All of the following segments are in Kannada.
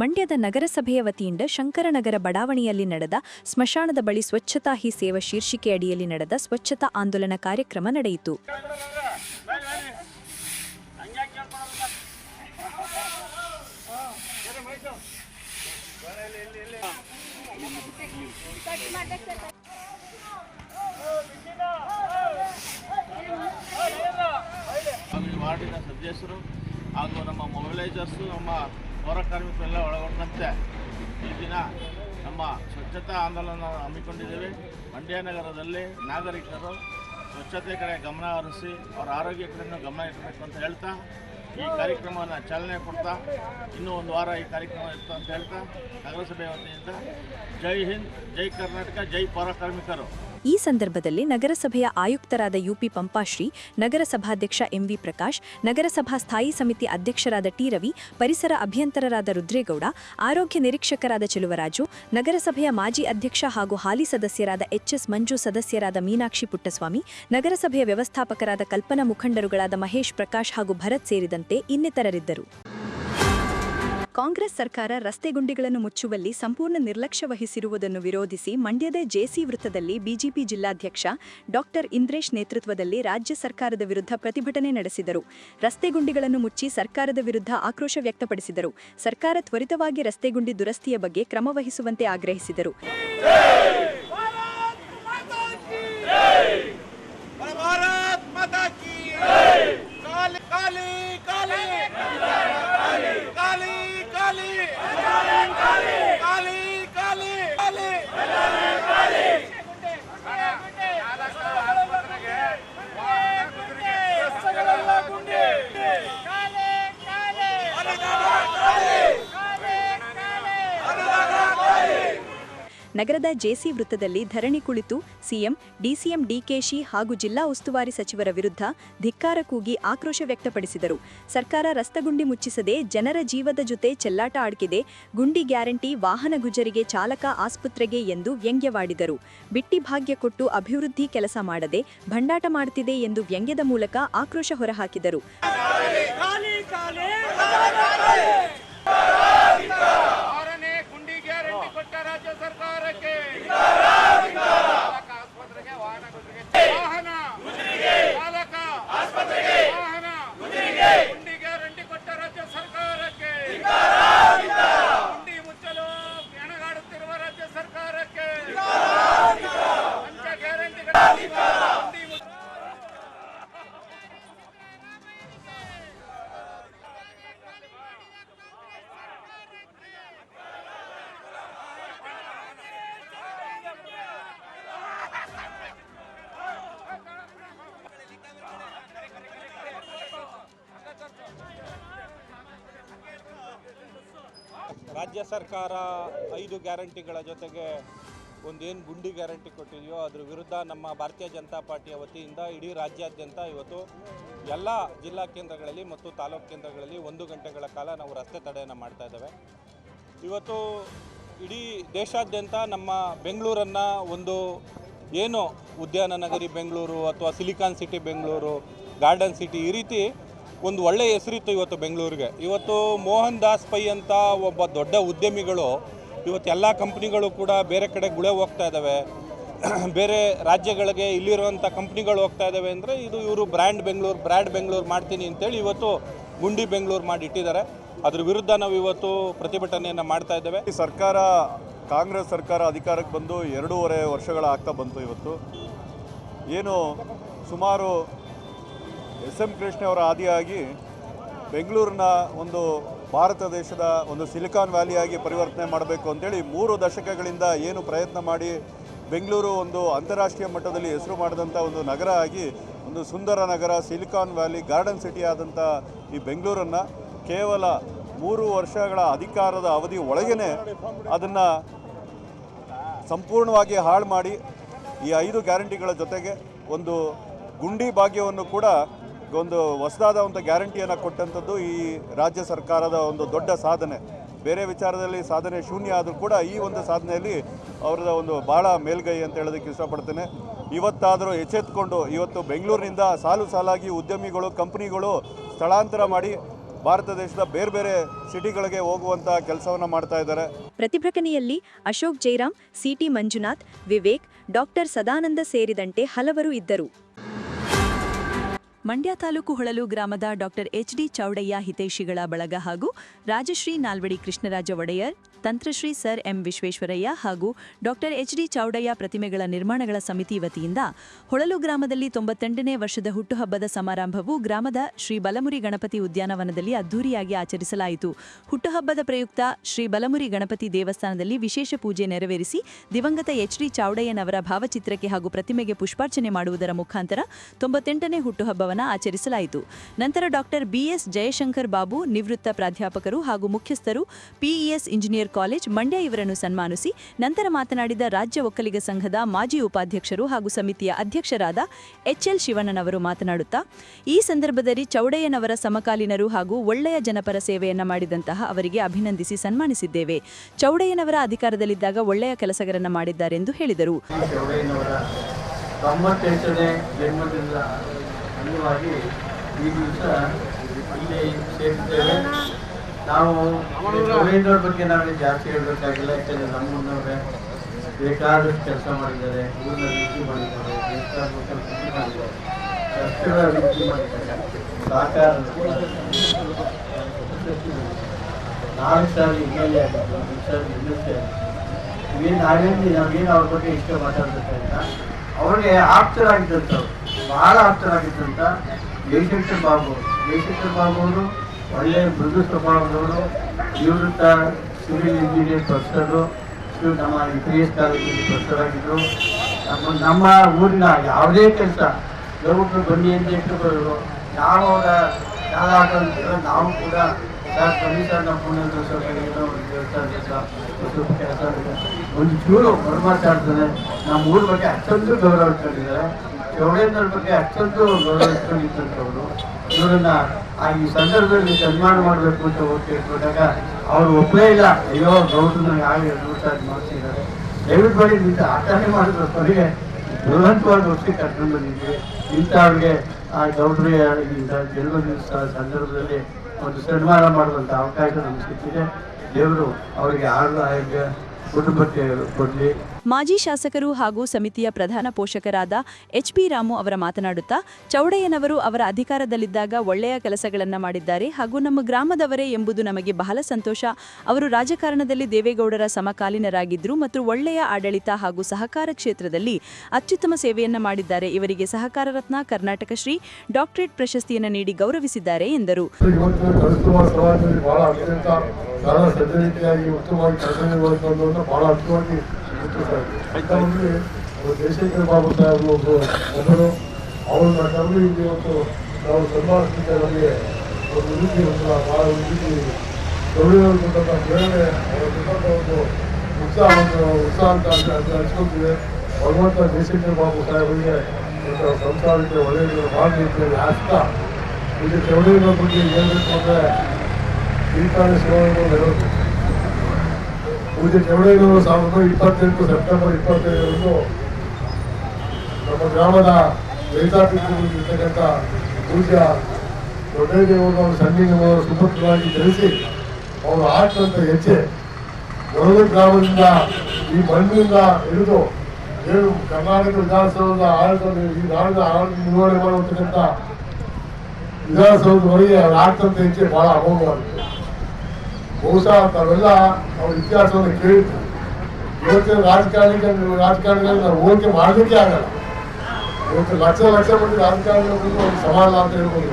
ಮಂಡ್ಯದ ನಗರಸಭೆಯ ವತಿಯಿಂದ ಶಂಕರನಗರ ಬಡಾವಣೆಯಲ್ಲಿ ನಡೆದ ಸ್ಮಶಾನದ ಬಳಿ ಸ್ವಚ್ಛತಾ ಹಿ ಸೇವಾ ಶೀರ್ಷಿಕೆ ಅಡಿಯಲ್ಲಿ ನಡೆದ ಸ್ವಚ್ಛತಾ ಆಂದೋಲನ ಕಾರ್ಯಕ್ರಮ ನಡೆಯಿತು. ವಾರ್ಡಿನ ಸದಸ್ಯರು ಹಾಗೂ ನಮ್ಮ ಮೊಬೈಲೈಸರ್ಸು, ನಮ್ಮ ಪೌರ ಕಾರ್ಮಿಕರೆಲ್ಲ ಒಳಗೊಂಡಂತೆ ಈ ದಿನ ನಮ್ಮ ಸ್ವಚ್ಛತಾ ಆಂದೋಲನ ಹಮ್ಮಿಕೊಂಡಿದ್ದೇವೆ. ಮಂಡ್ಯ ನಗರದಲ್ಲಿ ನಾಗರಿಕರು ಸ್ವಚ್ಛತೆ ಕಡೆ ಗಮನ ಹರಿಸಿ ಅವರ ಆರೋಗ್ಯ ಕಡೆಯೂ ಗಮನ ಇಡಬೇಕು ಅಂತ ಹೇಳ್ತಾ, ಈ ಕಾರ್ಯಕ್ರಮವನ್ನು ಚಾಲನೆ ಕೊಡ್ತಾ, ಇನ್ನೂ ಒಂದು ವಾರ ಈ ಕಾರ್ಯಕ್ರಮ ಇತ್ತು ಅಂತ ಹೇಳ್ತಾ, ನಗರಸಭೆ ವತಿಯಿಂದ ಜೈ ಹಿಂದ್, ಜೈ ಕರ್ನಾಟಕ, ಜೈ ಪೌರ ಕಾರ್ಮಿಕರು. ಈ ಸಂದರ್ಭದಲ್ಲಿ ನಗರಸಭೆಯ ಆಯುಕ್ತರಾದ ಯುಪಿ ಪಂಪಾಶ್ರೀ, ನಗರಸಭಾಧ್ಯಕ್ಷ ಎಂವಿ ಪ್ರಕಾಶ್, ನಗರಸಭಾ ಸ್ಥಾಯಿ ಸಮಿತಿ ಅಧ್ಯಕ್ಷರಾದ ಟಿ ರವಿ, ಪರಿಸರ ಅಭಿಯಂತರರಾದ ರುದ್ರೇಗೌಡ, ಆರೋಗ್ಯ ನಿರೀಕ್ಷಕರಾದ ಚೆಲುವರಾಜು, ನಗರಸಭೆಯ ಮಾಜಿ ಅಧ್ಯಕ್ಷ ಹಾಗೂ ಹಾಲಿ ಸದಸ್ಯರಾದ ಎಚ್ಎಸ್ ಮಂಜು, ಸದಸ್ಯರಾದ ಮೀನಾಕ್ಷಿ ಪುಟ್ಟಸ್ವಾಮಿ, ನಗರಸಭೆಯ ವ್ಯವಸ್ಥಾಪಕರಾದ ಕಲ್ಪನಾ ಮುಖಂಡರುಗಳಾದ ಮಹೇಶ್ ಪ್ರಕಾಶ್ ಹಾಗೂ ಭರತ್ ಸೇರಿದಂತೆ ಇನ್ನಿತರರಿದ್ದರು. ಕಾಂಗ್ರೆಸ್ ಸರ್ಕಾರ ರಸ್ತೆ ಗುಂಡಿಗಳನ್ನು ಮುಚ್ಚುವಲ್ಲಿ ಸಂಪೂರ್ಣ ನಿರ್ಲಕ್ಷ್ಯ ವಹಿಸಿರುವುದನ್ನು ವಿರೋಧಿಸಿ ಮಂಡ್ಯದ ಜೆಸಿ ವೃತ್ತದಲ್ಲಿ ಬಿಜೆಪಿ ಜಿಲ್ಲಾಧ್ಯಕ್ಷ ಡಾಕ್ಟರ್ ಇಂದ್ರೇಶ್ ನೇತೃತ್ವದಲ್ಲಿ ರಾಜ್ಯ ಸರ್ಕಾರದ ವಿರುದ್ಧ ಪ್ರತಿಭಟನೆ ನಡೆಸಿದರು. ರಸ್ತೆ ಗುಂಡಿಗಳನ್ನು ಮುಚ್ಚಿ ಸರ್ಕಾರದ ವಿರುದ್ಧ ಆಕ್ರೋಶ ವ್ಯಕ್ತಪಡಿಸಿದರು. ಸರ್ಕಾರ ತ್ವರಿತವಾಗಿ ರಸ್ತೆ ಗುಂಡಿ ದುರಸ್ತಿಯ ಬಗ್ಗೆ ಕ್ರಮ ವಹಿಸುವಂತೆ ಆಗ್ರಹಿಸಿದರು. ಕಾಲಿ. ನಗರದ ಜೆಸಿ ವೃತ್ತದಲ್ಲಿ ಧರಣಿ ಕುಳಿತು ಸಿಎಂ ಡಿಸಿಎಂ ಡಿಕೆಶಿ ಹಾಗೂ ಜಿಲ್ಲಾ ಉಸ್ತುವಾರಿ ಸಚಿವರ ವಿರುದ್ಧ ಧಿಕ್ಕಾರ ಕೂಗಿ ಆಕ್ರೋಶ ವ್ಯಕ್ತಪಡಿಸಿದರು ಸರ್ಕಾರ ರಸ್ತಗುಂಡಿ ಮುಚ್ಚಿಸದೆ ಜನರ ಜೀವದ ಜೊತೆ ಚೆಲ್ಲಾಟ ಆಡ್ಕಿದೆ ಗುಂಡಿ ಗ್ಯಾರಂಟಿ ವಾಹನ ಗುಜರಿಗೆ ಚಾಲಕ ಆಸ್ಪತ್ರೆಗೆ ಎಂದು ವ್ಯಂಗ್ಯವಾಡಿದರು ಬಿಟ್ಟಿ ಭಾಗ್ಯ ಕೊಟ್ಟು ಅಭಿವೃದ್ಧಿ ಕೆಲಸ ಮಾಡದೆ ಭಂಡಾಟ ಮಾಡುತ್ತಿದೆ ಎಂದು ವ್ಯಂಗ್ಯದ ಮೂಲಕ ಆಕ್ರೋಶ ಹೊರಹಾಕಿದರು ರಾಜ್ಯ ಸರ್ಕಾರ ಐದು ಗ್ಯಾರಂಟಿಗಳ ಜೊತೆಗೆ ಒಂದೇನು ಗುಂಡಿ ಗ್ಯಾರಂಟಿ ಕೊಟ್ಟಿದೆಯೋ ಅದ್ರ ವಿರುದ್ಧ ನಮ್ಮ ಭಾರತೀಯ ಜನತಾ ಪಾರ್ಟಿಯ ವತಿಯಿಂದ ಇಡೀ ರಾಜ್ಯಾದ್ಯಂತ ಇವತ್ತು ಎಲ್ಲ ಜಿಲ್ಲಾ ಕೇಂದ್ರಗಳಲ್ಲಿ ಮತ್ತು ತಾಲೂಕು ಕೇಂದ್ರಗಳಲ್ಲಿ ಒಂದು ಗಂಟೆಗಳ ಕಾಲ ನಾವು ರಸ್ತೆ ತಡೆಯನ್ನು ಮಾಡ್ತಾ ಇದ್ದೇವೆ. ಇವತ್ತು ಇಡೀ ದೇಶಾದ್ಯಂತ ನಮ್ಮ ಬೆಂಗಳೂರನ್ನು ಒಂದು ಏನು ಉದ್ಯಾನ ನಗರಿ ಬೆಂಗಳೂರು ಅಥವಾ silicon city Bengaluru, garden city ಈ ರೀತಿ ಒಂದು ಒಳ್ಳೆಯ ಹೆಸರಿತ್ತು ಇವತ್ತು ಬೆಂಗಳೂರಿಗೆ. ಇವತ್ತು ಮೋಹನ್ ದಾಸ್ ಪೈ ಅಂತ ಒಬ್ಬ ದೊಡ್ಡ ಉದ್ಯಮಿಗಳು, ಇವತ್ತು ಎಲ್ಲ ಕಂಪ್ನಿಗಳು ಕೂಡ ಬೇರೆ ಕಡೆ ಗುಳೆ ಹೋಗ್ತಾ ಇದ್ದಾವೆ ಬೇರೆ ರಾಜ್ಯಗಳಿಗೆ ಇಲ್ಲಿರುವಂಥ ಕಂಪ್ನಿಗಳು ಹೋಗ್ತಾ ಇದ್ದಾವೆ ಅಂದರೆ ಇದು ಇವರು ಬ್ರ್ಯಾಂಡ್ ಬೆಂಗಳೂರು ಬ್ರ್ಯಾಂಡ್ ಬೆಂಗಳೂರು ಮಾಡ್ತೀನಿ ಅಂತೇಳಿ ಇವತ್ತು ಗುಂಡಿ ಬೆಂಗಳೂರು ಮಾಡಿ ಇಟ್ಟಿದ್ದಾರೆ. ಅದ್ರ ವಿರುದ್ಧ ನಾವು ಇವತ್ತು ಪ್ರತಿಭಟನೆಯನ್ನು ಮಾಡ್ತಾ ಇದ್ದೇವೆ. ಈ ಸರ್ಕಾರ, ಕಾಂಗ್ರೆಸ್ ಸರ್ಕಾರ ಅಧಿಕಾರಕ್ಕೆ ಬಂದು ಎರಡೂವರೆ ವರ್ಷಗಳಾಗ್ತಾ ಬಂತು ಇವತ್ತು. ಏನು ಸುಮಾರು ಎಸ್ ಎಂ ಕೃಷ್ಣ ಅವರ ಆದಿಯಾಗಿ ಬೆಂಗಳೂರಿನ ಒಂದು ಭಾರತ ದೇಶದ ಒಂದು ಸಿಲಿಕಾನ್ ವ್ಯಾಲಿಯಾಗಿ ಪರಿವರ್ತನೆ ಮಾಡಬೇಕು ಅಂತೇಳಿ ಮೂರು ದಶಕಗಳಿಂದ ಏನು ಪ್ರಯತ್ನ ಮಾಡಿ ಬೆಂಗಳೂರು ಒಂದು ಅಂತಾರಾಷ್ಟ್ರೀಯ ಮಟ್ಟದಲ್ಲಿ ಹೆಸರು ಮಾಡಿದಂಥ ಒಂದು ನಗರ ಆಗಿ, ಒಂದು ಸುಂದರ ನಗರ, ಸಿಲಿಕಾನ್ ವ್ಯಾಲಿ, ಗಾರ್ಡನ್ ಸಿಟಿ ಆದಂಥ ಈ ಬೆಂಗಳೂರನ್ನು ಕೇವಲ ಮೂರು ವರ್ಷಗಳ ಅಧಿಕಾರದ ಅವಧಿ ಒಳಗೇ ಅದನ್ನು ಸಂಪೂರ್ಣವಾಗಿ ಹಾಳು ಮಾಡಿ ಈ ಐದು ಗ್ಯಾರಂಟಿಗಳ ಜೊತೆಗೆ ಒಂದು ಗುಂಡಿ ಭಾಗ್ಯವನ್ನು ಕೂಡ ಒಂದು ಹೊಸದಾದ ಒಂದು ಗ್ಯಾರಂಟಿಯನ್ನು ಕೊಟ್ಟಂಥದ್ದು ಈ ರಾಜ್ಯ ಸರ್ಕಾರದ ಒಂದು ದೊಡ್ಡ ಸಾಧನೆ. ಬೇರೆ ವಿಚಾರದಲ್ಲಿ ಸಾಧನೆ ಶೂನ್ಯ ಆದರೂ ಕೂಡ ಈ ಒಂದು ಸಾಧನೆಯಲ್ಲಿ ಅವರದ ಒಂದು ಭಾಳ ಮೇಲ್ಗೈ ಅಂತ ಹೇಳೋದಕ್ಕೆ ಇಷ್ಟಪಡ್ತೇನೆ. ಇವತ್ತಾದರೂ ಎಚ್ಚೆತ್ಕೊಂಡು ಇವತ್ತು ಬೆಂಗಳೂರಿನಿಂದ ಸಾಲು ಸಾಲಾಗಿ ಉದ್ಯಮಿಗಳು, ಕಂಪ್ನಿಗಳು ಸ್ಥಳಾಂತರ ಮಾಡಿ ಭಾರತ ದೇಶದ ಬೇರೆ ಬೇರೆ ಸಿಟಿಗಳಿಗೆ ಹೋಗುವಂಥ ಕೆಲಸವನ್ನು ಮಾಡ್ತಾ ಇದ್ದಾರೆ. ಪ್ರತಿಭಟನೆಯಲ್ಲಿ Ashok Jairam C T Manjunath, Vivek, doctor Sadananda ಸೇರಿದಂತೆ ಹಲವರು ಇದ್ದರು. ಮಂಡ್ಯ ತಾಲೂಕು ಹೊಳಲು ಗ್ರಾಮದ ಡಾಕ್ಟರ್ ಎಚ್ ಡಿ ಚೌಡಯ್ಯ ಹಿತೈಷಿಗಳ ಬಳಗ ಹಾಗೂ ರಾಜಶ್ರೀ ನಾಲ್ವಡಿ ಕೃಷ್ಣರಾಜ ಒಡೆಯರ್ ತಂತ್ರಶ್ರೀ ಸರ್ ಎಂ ವಿಶ್ವೇಶ್ವರಯ್ಯ ಹಾಗೂ ಡಾಕ್ಟರ್ ಎಚ್ ಡಿ ಚೌಡಯ್ಯ ಪ್ರತಿಮೆಗಳ ನಿರ್ಮಾಣಗಳ ಸಮಿತಿ ವತಿಯಿಂದ ಹೊಳಲು ಗ್ರಾಮದಲ್ಲಿ ತೊಂಬತ್ತೆಂಟನೇ ವರ್ಷದ ಹುಟ್ಟುಹಬ್ಬದ ಸಮಾರಂಭವು ಗ್ರಾಮದ ಶ್ರೀ ಬಲಮುರಿ ಗಣಪತಿ ಉದ್ಯಾನವನದಲ್ಲಿ ಅದ್ದೂರಿಯಾಗಿ ಆಚರಿಸಲಾಯಿತು. ಹುಟ್ಟುಹಬ್ಬದ ಪ್ರಯುಕ್ತ ಶ್ರೀ ಬಲಮುರಿ ಗಣಪತಿ ದೇವಸ್ಥಾನದಲ್ಲಿ ವಿಶೇಷ ಪೂಜೆ ನೆರವೇರಿಸಿ ದಿವಂಗತ ಎಚ್ ಡಿ ಚೌಡಯ್ಯನವರ ಭಾವಚಿತ್ರಕ್ಕೆ ಹಾಗೂ ಪ್ರತಿಮೆಗೆ ಪುಷ್ಪಾರ್ಚನೆ ಮಾಡುವುದರ ಮುಖಾಂತರ ತೊಂಬತ್ತೆಂಟನೇ ಹುಟ್ಟುಹಬ್ಬವನ್ನು ಆಚರಿಸಲಾಯಿತು. ನಂತರ ಡಾಕ್ಟರ್ ಬಿಎಸ್ ಜಯಶಂಕರ್ ಬಾಬು ನಿವೃತ್ತ ಪ್ರಾಧ್ಯಾಪಕರು ಹಾಗೂ ಮುಖ್ಯಸ್ಥರು ಪಿಇಎಸ್ ಇಂಜಿನಿಯರ್ ಕಾಲೇಜ್ ಮಂಡ್ಯ ಇವರನ್ನು ಸನ್ಮಾನಿಸಿ ನಂತರ ಮಾತನಾಡಿದ ರಾಜ್ಯ ಒಕ್ಕಲಿಗ ಸಂಘದ ಮಾಜಿ ಉಪಾಧ್ಯಕ್ಷರು ಹಾಗೂ ಸಮಿತಿಯ ಅಧ್ಯಕ್ಷರಾದ ಎಚ್ಎಲ್ ಶಿವಣ್ಣನವರು ಮಾತನಾಡುತ್ತಾ, ಈ ಸಂದರ್ಭದಲ್ಲಿ ಚೌಡಯ್ಯನವರ ಸಮಕಾಲೀನರು ಹಾಗೂ ಒಳ್ಳೆಯ ಜನಪರ ಸೇವೆಯನ್ನು ಮಾಡಿದಂತಹ ಅವರಿಗೆ ಅಭಿನಂದಿಸಿ ಸನ್ಮಾನಿಸಿದ್ದೇವೆ. ಚೌಡಯ್ಯನವರ ಅಧಿಕಾರದಲ್ಲಿದ್ದಾಗ ಒಳ್ಳೆಯ ಕೆಲಸಗಳನ್ನು ಮಾಡಿದ್ದಾರೆಂದು ಹೇಳಿದರು. ಈ ದಿವಸ ಇಲ್ಲಿ ಸೇರಿದ್ದೇವೆ ನಾವು ಚೌಡಯ್ಯನವ್ರ ಬಗ್ಗೆ ನಾವು ಜಾಸ್ತಿ ಹೇಳಬೇಕಾಗಿಲ್ಲ, ಯಾಕಂದರೆ ನಮ್ಮನ್ನವರೇ ಬೇಕಾದಷ್ಟು ಕೆಲಸ ಮಾಡಿದ್ದಾರೆ ಊರಿನ ರೀತಿ ಮಾಡಿದ್ದಾರೆ ಬೇಕಾದ ರೀತಿ ಮಾಡಿದ್ದಾರೆ. ಸಹಕಾರ ನಾಲ್ಕು ಸಾರಿ ಎಲ್ ಎ ನಾವೇನು ನಾವೇನು ಅವ್ರ ಬಗ್ಗೆ ಇಷ್ಟ ಮಾತಾಡಬೇಕಂತ ಅವ್ರಿಗೆ ಆಪ್ತರಾಗಿದ್ದಂಥವ್ರು, ಬಹಳ ಆಪ್ತರಾಗಿದ್ದಂಥ ಜಯಶಂಕರ್ ಬಾಬು ಜಯಶಂಕರ್ ಬಾಬು ಅವರು ಒಳ್ಳೆಯ ಮೃದು ಸ್ವಭಾವದವರು ನಿವೃತ್ತ ಸಿವಿಲ್ ಇಂಜಿನಿಯರ್ ಪ್ರೊಫೆಸರು ಇವರು ನಮ್ಮ ಪಿ ಎಸ್ ಕಾಲೇಜಲ್ಲಿ ಪ್ರೊಫೆಸರ್ ಆಗಿದ್ದರು ನಮ್ಮ ನಮ್ಮ ಊರಿನ ಯಾವುದೇ ಕೆಲಸ ಗೌಡ್ರು ಬನ್ನಿ ಅಂತ ಎಷ್ಟು ಬರೋರು ನಾವು ಅವರ ನಾವು ಕೂಡ ಸರ್ ಬನ್ನಿ ಸರ್ ನಮ್ಮ ಪುಣ್ಯ ಸ್ವಲ್ಪ ಏನೋ ಒಂದು ದೇವಸ್ಥಾನ ಕೆಲಸ. ಒಂದು ಚೂರು ಮಾತಾಡ್ತಾರೆ ನಮ್ಮ ಊರ ಬಗ್ಗೆ ಅಷ್ಟೊಂದು ಗೌರವ ಇಟ್ಕೊಂಡಿದ್ದಾರೆ. ಚೌಡೇಂದ್ರ ಬಗ್ಗೆ ಅಷ್ಟೊಂದು ಗೌರವ ಇಟ್ಕೊಂಡಿದ್ದಂಥವ್ರು. ಇವರನ್ನ ಆ ಈ ಸಂದರ್ಭದಲ್ಲಿ ಸನ್ಮಾನ ಮಾಡಬೇಕು ಅಂತ ಹೋಗ್ತೇವೆ ಹೋದಾಗ ಅವ್ರು ಒಪ್ಪಲೇ ಇಲ್ಲ, ಅಯ್ಯೋ, ಗೌಡ್ರನ್ನ ಯಾವ ನೋಡ್ತಾ ಮಾಡ್ತಿದ್ದಾರೆ ಬಳಿ ನಿಂತ ಆಟನೇ ಮಾಡಿದ್ರು ಕೊನೆಗೆ ದುರಂತವಾಗಿ ವರ್ಷ ಕರ್ಕೊಂಡು ಬಂದಿದ್ವಿ ಇಂಥವ್ರಿಗೆ ಆ ಗೌಡ್ರ ಈ ಜನ್ಮ ದಿವಸ ಸಂದರ್ಭದಲ್ಲಿ ಒಂದು ಸನ್ಮಾನ ಮಾಡುವಂಥ ಅವಕಾಶ ನಮ್ಗೆ ಸಿಕ್ಕಿದೆ. ದೇವರು ಅವರಿಗೆ ಆರೋಗ್ಯ, ಕುಟುಂಬಕ್ಕೆ ಕೊಡಲಿ. ಮಾಜಿ ಶಾಸಕರು ಹಾಗೂ ಸಮಿತಿಯ ಪ್ರಧಾನ ಪೋಷಕರಾದ ಎಚ್ ಪಿ ರಾಮು ಅವರ ಮಾತನಾಡುತ್ತಾ, ಚೌಡಯ್ಯನವರು ಅವರ ಅಧಿಕಾರದಲ್ಲಿದ್ದಾಗ ಒಳ್ಳೆಯ ಕೆಲಸಗಳನ್ನು ಮಾಡಿದ್ದಾರೆ ಹಾಗೂ ನಮ್ಮ ಗ್ರಾಮದವರೇ ಎಂಬುದು ನಮಗೆ ಬಹಳ ಸಂತೋಷ. ಅವರು ರಾಜಕಾರಣದಲ್ಲಿ ದೇವೇಗೌಡರ ಸಮಕಾಲೀನರಾಗಿದ್ದರು ಮತ್ತು ಒಳ್ಳೆಯ ಆಡಳಿತ ಹಾಗೂ ಸಹಕಾರ ಕ್ಷೇತ್ರದಲ್ಲಿ ಅತ್ಯುತ್ತಮ ಸೇವೆಯನ್ನು ಮಾಡಿದ್ದಾರೆ. ಇವರಿಗೆ ಸಹಕಾರ ರತ್ನ ಕರ್ನಾಟಕ ಶ್ರೀ ಡಾಕ್ಟರೇಟ್ ಪ್ರಶಸ್ತಿಯನ್ನು ನೀಡಿ ಗೌರವಿಸಿದ್ದಾರೆ ಎಂದರು. ಬಹಳ ಅವರು ಜಯಶಂಕರ್ ಬಾಬು ಸಾಹೇಬ್ ಇಲ್ಲಿ ನಾವು ನಮಗೆ ಒಂದು ರೀತಿ ಬಹಳ ಒಂದು ಉತ್ಸಾಹ ಉತ್ಸಾಹ ಅಂತ ಸಂಸಾರಕ್ಕೆ ಒಳ್ಳೆಯದು ಮಾಡಲಿ ಅಂತ ಹೇಳಿ ಆಸ್ತಾ ಇದು ಚೌಡೇಶ್ವರ ಬಗ್ಗೆ ಹೇಳಬೇಕು ಅಂದರೆ ಶಿವನವರು ನೆರವು ಪೂಜೆ ಚೌಡೇಶ್ವರ ಸಾವಿರದ ಇಪ್ಪತ್ತೆಂಟು ಸೆಪ್ಟೆಂಬರ್ ಇಪ್ಪತ್ತೈದರಂದು ನಮ್ಮ ಗ್ರಾಮದ ರೈತಾಪಿರ್ತಕ್ಕಂಥ ಪೂಜ್ಯ ದೊಡ್ಡದೇವರು ಸನ್ನಿಗಮವರು ಸುಭದ್ರವಾಗಿ ಧರಿಸಿ ಅವರು ಆಟದಂತ ಹೆಜ್ಜೆ ಗೌರವ ಗ್ರಾಮದಿಂದ ಈ ಮಣ್ಣಿನಿಂದ ಹಿಡಿದು ಏನು ಕರ್ನಾಟಕ ವಿಧಾನಸೌಧದ ಆಡಳಿತ ಈ ನಾಡಿನ ಆಡಳಿತ ನಿರ್ವಹಣೆ ಮಾಡುವಂತಕ್ಕಂಥ ವಿಧಾನಸೌಧದವರೆಗೆ ಅವ್ರು ಆಗ್ತಂತ ಹೆಜ್ಜೆ ಬಹಳ ಅಮೋಘವಾಗಿದೆ. ಬಹುಶಃ ತಾವೆಲ್ಲ ಅವ್ರ ಇತಿಹಾಸವನ್ನು ಕೇಳಿದ್ರು. ಇವತ್ತಿನ ರಾಜಕಾರಣಿಗಳು ರಾಜಕಾರಣಿಗಳು ನಾವು ಹೋಲಿಕೆ ಮಾಡಲಿಕ್ಕೆ ಆಗಲ್ಲ. ಇವತ್ತು ಲಕ್ಷ ಲಕ್ಷ ಮಂದಿ ರಾಜಕಾರಣಿಗಳ ಒಂದು ಸವಾಲ ಅಂತ ಹೇಳ್ಬೋದು.